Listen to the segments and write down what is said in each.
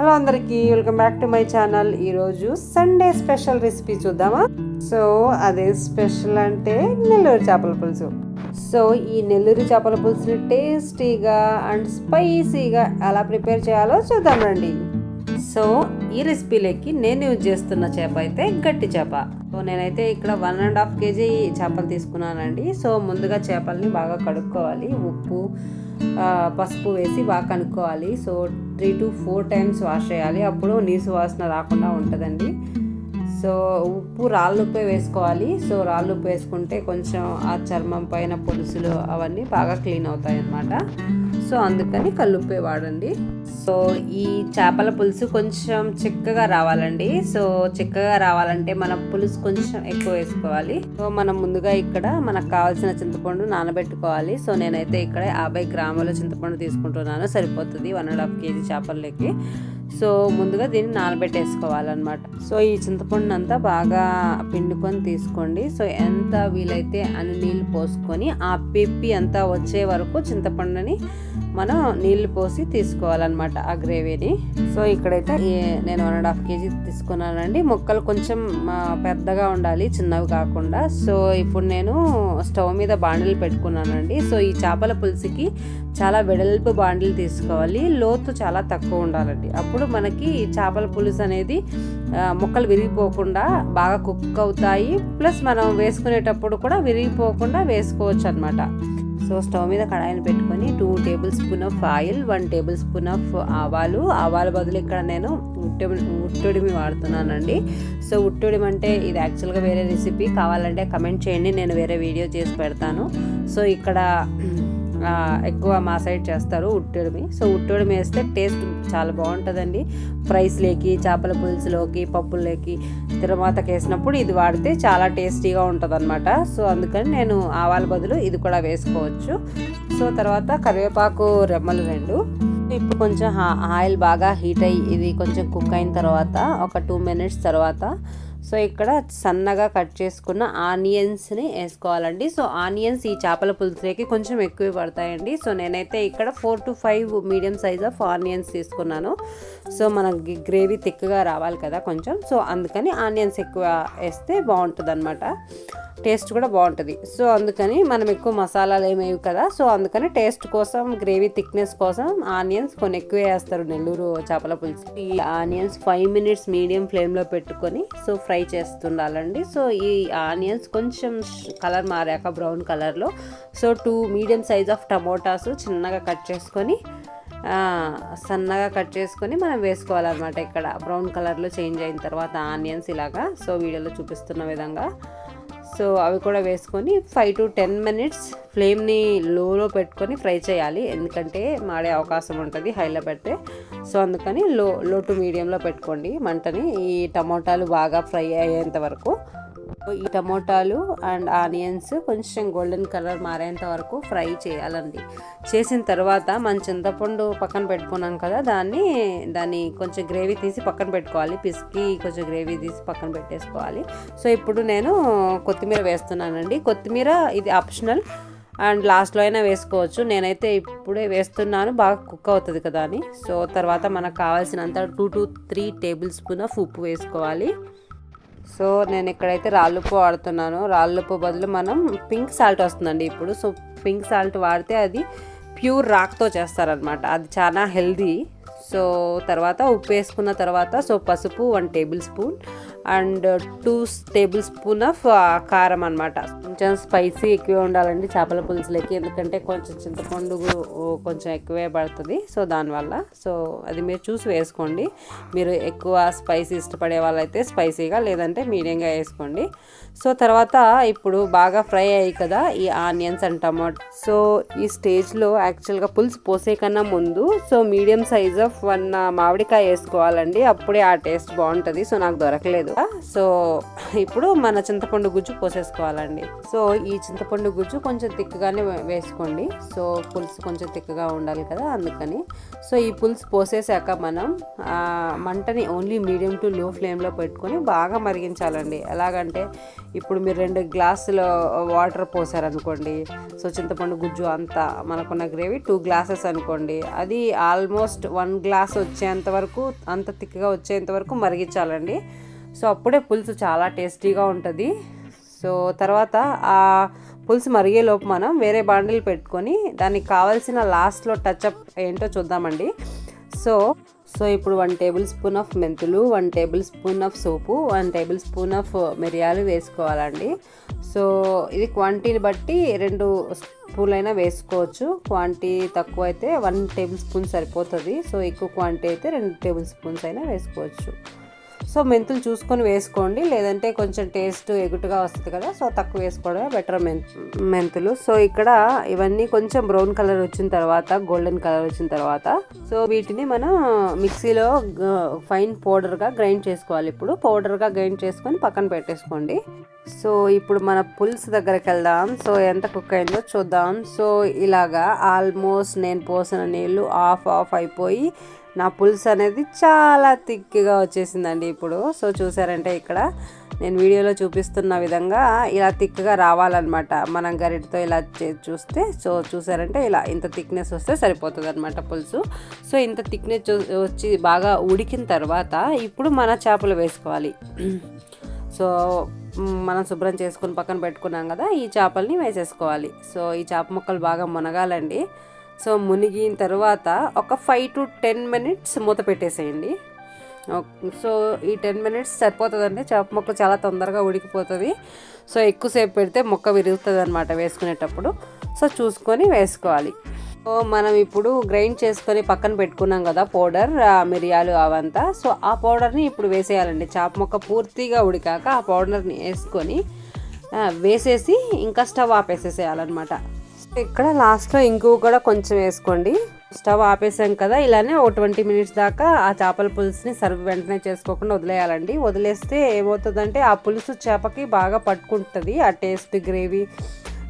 Hello అందరికీ welcome back to my channel ఈరోజు Sunday special recipe చూద్దామా? సో అదే స్పెషల్ అంటే నెల్లూరు చేపల పులుసు. సో ఈ నెల్లూరు చేపల పులుసుని టేస్టీగా అండ్ స్పైసీగా ఎలా ప్రిపేర్ చేయాలో చూద్దాం రండి. సో ఈ రెసిపీలోకి నేను యూజ్ చేస్తున్న చేప అయితే గట్టి చేప. సో నేనైతే ఇక్కడ వన్ అండ్ హాఫ్ కేజీ చేపలు తీసుకున్నానండి. సో ముందుగా చేపల్ని బాగా కడుక్కోవాలి. ఉప్పు పసుపు వేసి బాగా కనుక్కోవాలి. So three to four times wash చేయాలి. అప్పుడు నీసు వాసన రాకుండా ఉంటుందండి. సో ఉప్పు రాళ్ళుప్పే వేసుకోవాలి. సో రాళ్ళుప్పు వేసుకుంటే కొంచెం ఆ చర్మం పైన పులుసులు అవన్నీ బాగా క్లీన్ అవుతాయి అన్నమాట సో అందుకని కల్లుప్పే వాడండి. సో ఈ చేపల పులుసు కొంచెం చిక్కగా రావాలండి. సో చిక్కగా రావాలంటే మనం పులుసు కొంచెం ఎక్కువ వేసుకోవాలి. సో మనం ముందుగా ఇక్కడ మనకు కావాల్సిన చింతపండు నానబెట్టుకోవాలి. సో నేనైతే ఇక్కడ యాభై గ్రాముల చింతపండు తీసుకుంటున్నాను. సరిపోతుంది వన్ అండ్ హాఫ్ కేజీ చేపలకి సో ముందుగా దీన్ని నానబెట్టేసుకోవాలన్నమాట. సో ఈ చింతపండు అంతా బాగా పిండుకొని తీసుకోండి. సో ఎంత వీలైతే అన్ని నీళ్ళు పోసుకొని ఆ పిప్పి అంతా వచ్చే వరకు చింతపండుని మనం నీళ్ళు పోసి తీసుకోవాలన్నమాట ఆ గ్రేవీని. సో ఇక్కడైతే నేను వన్ అండ్ హాఫ్ కేజీ తీసుకున్నానండి. ముక్కలు కొంచెం పెద్దగా ఉండాలి చిన్నవి కాకుండా. సో ఇప్పుడు నేను స్టవ్ మీద బాండిలు పెట్టుకున్నానండి. సో ఈ చేపల పులుసుకి చాలా వెడల్పు బాండిలు తీసుకోవాలి. లోతు చాలా తక్కువ ఉండాలండి. అప్పుడు మనకి ఈ చేపల పులుసు అనేది ముక్కలు విరిగిపోకుండా బాగా కుక్ అవుతాయి. ప్లస్ మనం వేసుకునేటప్పుడు కూడా విరిగిపోకుండా వేసుకోవచ్చు అనమాట సో స్టవ్ మీద కడాయిని పెట్టుకొని two tablespoon of oil one tablespoon of ఆవాలు. ఆవాల బదులు ఇక్కడ నేను ఉట్టెమి ఉట్టుడిమి వాడుతున్నానండి. సో ఉట్టుడిమి అంటే ఇది యాక్చువల్గా వేరే రెసిపీ కావాలంటే కమెంట్ చేయండి నేను వేరే వీడియో చేసి పెడతాను. సో ఇక్కడ ఎక్కువ మా సైడ్ చేస్తారు ఉట్టుడిమి. సో ఉట్టుడిమి వేస్తే టేస్ట్ చాలా బాగుంటుందండి. ఫ్రైస్లోకి చేపల పులుసులోకి పప్పుల్లోకి తిరుమాతకి వేసినప్పుడు ఇది వాడితే చాలా టేస్టీగా ఉంటుంది సో అందుకని నేను ఆవాల బదులు ఇది కూడా వేసుకోవచ్చు. సో తర్వాత కరివేపాకు రెమ్మలు రెండు. ఇప్పుడు కొంచెం ఆయిల్ బాగా హీట్ అయ్యి ఇది కొంచెం కుక్ అయిన తర్వాత ఒక టూ మినిట్స్ తర్వాత సో ఇక్కడ సన్నగా కట్ చేసుకున్న ఆనియన్స్ని వేసుకోవాలండి. సో ఆనియన్స్ ఈ చేపల పులుసులోకి కొంచెం ఎక్కువ పడతాయండి. సో నేనైతే ఇక్కడ four to five medium size of onions తీసుకున్నాను. సో మనకి గ్రేవీ థిక్గా రావాలి కదా కొంచెం. సో అందుకని ఆనియన్స్ ఎక్కువ వేస్తే బాగుంటుంది అనమాట టేస్ట్ కూడా బాగుంటుంది. సో అందుకని మనం ఎక్కువ మసాలాలు ఏమేవి కదా సో అందుకని టేస్ట్ కోసం గ్రేవీ థిక్నెస్ కోసం ఆనియన్స్ కొన్ని ఎక్కువ వేస్తారు నెల్లూరు చేపల పులుసు. ఈ ఆనియన్స్ ఫైవ్ మినిట్స్ మీడియం ఫ్లేమ్లో పెట్టుకొని సో ఫ్రై చేస్తుండాలండి. సో ఈ ఆనియన్స్ కొంచెం కలర్ మారాక బ్రౌన్ కలర్లో so two medium size of tomatoes చిన్నగా కట్ చేసుకొని సన్నగా కట్ చేసుకొని మనం వేసుకోవాలన్నమాట ఇక్కడ. బ్రౌన్ కలర్లో చేంజ్ అయిన తర్వాత ఆనియన్స్ ఇలాగా సో వీడియోలో చూపిస్తున్న విధంగా. సో అవి కూడా వేసుకొని ఫైవ్ టు టెన్ మినిట్స్ ఫ్లేమ్ని లోలో పెట్టుకొని ఫ్రై చేయాలి. ఎందుకంటే మాడే అవకాశం ఉంటుంది హైలో పెడితే. సో అందుకని లో లో టు మీడియంలో పెట్టుకోండి. మంటని ఈ టమోటాలు బాగా ఫ్రై అయ్యేంత వరకు. ఈ టమోటాలు అండ్ ఆనియన్స్ కొంచెం గోల్డెన్ కలర్ మారేంత వరకు ఫ్రై చేయాలండి. చేసిన తర్వాత మన చింతపండు పక్కన పెట్టుకున్నాం కదా దాన్ని దాన్ని కొంచెం గ్రేవీ తీసి పక్కన పెట్టుకోవాలి. పిసికి కొంచెం గ్రేవీ తీసి పక్కన పెట్టేసుకోవాలి. సో ఇప్పుడు నేను కొత్తిమీర వేస్తున్నానండి. కొత్తిమీర ఇది ఆప్షనల్ అండ్ లాస్ట్లో అయినా వేసుకోవచ్చు. నేనైతే ఇప్పుడే వేస్తున్నాను బాగా కుక్ అవుతుంది కదా అని. సో తర్వాత మనకు కావాల్సినంత two to three tablespoon of ఉప్పు వేసుకోవాలి. సో నేను ఇక్కడైతే రాళ్ళుప్పు వాడుతున్నాను. రాళ్ళుప్పు బదులు మనం పింక్ సాల్ట్ వస్తుందండి ఇప్పుడు. సో పింక్ సాల్ట్ వాడితే అది ప్యూర్ రాక్తో చేస్తారనమాట. అది చాలా హెల్దీ. సో తర్వాత ఉప్పు వేసుకున్న తర్వాత సో పసుపు one tablespoon and two tablespoon of కారం అనమాట కొంచెం స్పైసీ ఎక్కువే ఉండాలండి చేపల పులుసులకి ఎందుకంటే కొంచెం చింతపండు కొంచెం ఎక్కువే పడుతుంది. సో దానివల్ల సో అది మీరు చూసి వేసుకోండి. మీరు ఎక్కువ స్పైసీ ఇష్టపడే వాళ్ళైతే స్పైసీగా లేదంటే మీడియంగా వేసుకోండి. సో తర్వాత ఇప్పుడు బాగా ఫ్రై అయ్యి కదా ఈ ఆనియన్స్ అండ్ టమాటో. సో ఈ స్టేజ్లో యాక్చువల్గా పులుసు పోసే కన్నా ముందు so medium size of one మామిడికాయ వేసుకోవాలండి. అప్పుడే ఆ టేస్ట్ బాగుంటుంది. సో నాకు దొరకలేదు. సో ఇప్పుడు మన చింతపండు గుజ్జు పోసేసుకోవాలండి. సో ఈ చింతపండు గుజ్జు కొంచెం తిక్కగానే వేసుకోండి. సో పులుసు కొంచెం తిక్కగా ఉండాలి కదా అందుకని. సో ఈ పులుసు పోసేసాక మనం మంటని ఓన్లీ మీడియం టు లో ఫ్లేమ్లో పెట్టుకొని బాగా మరిగించాలండి. ఎలాగంటే ఇప్పుడు మీరు రెండు గ్లాసుల వాటర్ పోసారనుకోండి. సో చింతపండు గుజ్జు అంతా మనకున్న గ్రేవీ టూ గ్లాసెస్ అనుకోండి. అది ఆల్మోస్ట్ వన్ గ్లాస్ వచ్చేంత వరకు అంత థిక్గా వచ్చేంత వరకు మరిగించాలండి. సో అప్పుడే పులుసు చాలా టేస్టీగా ఉంటుంది. సో తర్వాత ఆ పులుసు మరిగేలోపు మనం వేరే బాండిల్ పెట్టుకొని దానికి కావాల్సిన లాస్ట్లో టచ్అప్ ఏంటో చూద్దామండి. సో సో ఇప్పుడు వన్ టేబుల్ స్పూన్ ఆఫ్ మెంతులు వన్ టేబుల్ స్పూన్ ఆఫ్ సోపు వన్ టేబుల్ స్పూన్ ఆఫ్ మిరియాలు వేసుకోవాలండి. సో ఇది క్వాంటిటీని బట్టి రెండు స్పూన్లైనా వేసుకోవచ్చు. క్వాంటిటీ తక్కువ అయితే వన్ టేబుల్ స్పూన్ సరిపోతుంది. సో ఎక్కువ క్వాంటిటీ అయితే రెండు టేబుల్ స్పూన్స్ అయినా వేసుకోవచ్చు. సో మెంతులు చూసుకొని వేసుకోండి. లేదంటే కొంచెం టేస్ట్ ఎగుటుగా వస్తుంది కదా సో తక్కువ వేసుకోవడమే బెటర్ మెంతులు. సో ఇక్కడ ఇవన్నీ కొంచెం బ్రౌన్ కలర్ వచ్చిన తర్వాత గోల్డెన్ కలర్ వచ్చిన తర్వాత సో వీటిని మనం మిక్సీలో ఫైన్ పౌడర్గా గ్రైండ్ చేసుకోవాలి. ఇప్పుడు పౌడర్గా గ్రైండ్ చేసుకొని పక్కన పెట్టేసుకోండి. సో ఇప్పుడు మన పులుసు దగ్గరికి వెళ్దాం. సో ఎంత కుక్ అయిందో చూద్దాం. సో ఇలాగా ఆల్మోస్ట్ నేను పోసిన నీళ్ళు ఆఫ్ ఆఫ్ అయిపోయి నా పులుసు అనేది చాలా థిక్గా వచ్చేసిందండి ఇప్పుడు. సో చూసారంటే ఇక్కడ నేను వీడియోలో చూపిస్తున్న విధంగా ఇలా థిక్గా రావాలన్నమాట. మనం గరిటితో ఇలా చూస్తే సో చూసారంటే ఇలా ఇంత థిక్నెస్ వస్తే సరిపోతుంది అనమాట పులుసు. సో ఇంత థిక్నెస్ వచ్చి బాగా ఉడికిన తర్వాత ఇప్పుడు మన చేపలు వేసుకోవాలి. సో మనం శుభ్రం చేసుకుని పక్కన పెట్టుకున్నాం కదా ఈ చేపల్ని వేసేసుకోవాలి. సో ఈ చేప ముక్కలు బాగా మునగాలండి. సో మునిగిన తర్వాత ఒక ఫైవ్ టు టెన్ మినిట్స్ మూత పెట్టేసేయండి. సో ఈ టెన్ మినిట్స్ సరిపోతుందండి చేప మొక్క చాలా తొందరగా ఉడికిపోతుంది. సో ఎక్కువసేపు పెడితే మొక్క విరుగుతుంది అనమాట వేసుకునేటప్పుడు. సో చూసుకొని వేసుకోవాలి. సో మనం ఇప్పుడు గ్రైండ్ చేసుకొని పక్కన పెట్టుకున్నాం కదా పౌడర్ మిరియాలు అవంతా. సో ఆ పౌడర్ని ఇప్పుడు వేసేయాలండి. చేప మొక్క పూర్తిగా ఉడికాక ఆ పౌడర్ని వేసుకొని వేసేసి ఇంకా స్టవ్ ఆపేసేసేయాలన్నమాట. ఇక్కడ లాస్ట్లో ఇంకో కూడా కొంచెం వేసుకోండి. స్టవ్ ఆపేసాం కదా ఇలానే ఒక ట్వంటీ మినిట్స్ దాకా ఆ చేపల పులుసుని సర్వ్ వెంటనే చేసుకోకుండా వదిలేయాలండి. వదిలేస్తే ఏమవుతుందంటే ఆ పులుసు చేపకి బాగా పట్టుకుంటుంది ఆ టేస్ట్ గ్రేవీ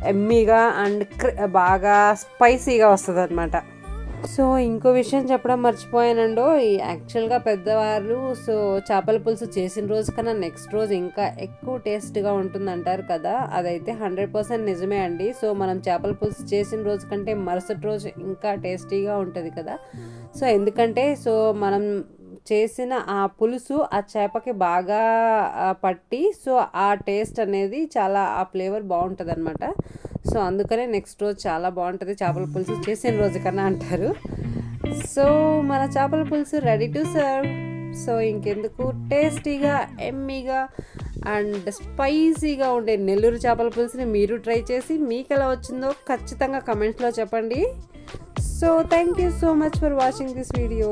ఎమ్మీగా అండ్ బాగా స్పైసీగా వస్తుంది అనమాట సో ఇంకో విషయం చెప్పడం మర్చిపోయానండో యాక్చువల్గా పెద్దవాళ్ళు సో చేపల పులుసు చేసిన రోజు కన్నా నెక్స్ట్ రోజు ఇంకా ఎక్కువ టేస్ట్గా ఉంటుంది అంటారు కదా అదైతే హండ్రెడ్ పర్సెంట్ నిజమే అండి. సో మనం చేపల పులుసు చేసిన రోజు కంటే మరుసటి రోజు ఇంకా టేస్టీగా ఉంటుంది కదా. సో ఎందుకంటే సో మనం చేసిన ఆ పులుసు ఆ చేపకి బాగా పట్టి సో ఆ టేస్ట్ అనేది చాలా ఆ ఫ్లేవర్ బాగుంటుంది అనమాట సో అందుకనే నెక్స్ట్ రోజు చాలా బాగుంటుంది. చేపల పులుసు చేసిన రోజు కన్నా అంటారు. సో మన చేపల పులుసు రెడీ టు సర్వ్ సో ఇంకెందుకు? టేస్టీగా ఎమ్మీగా అండ్ స్పైసీగా ఉండే నెల్లూరు చేపల పులుసుని మీరు ట్రై చేసి మీకు ఎలా వచ్చిందో ఖచ్చితంగా కమెంట్స్లో చెప్పండి. So thank you so much for watching this video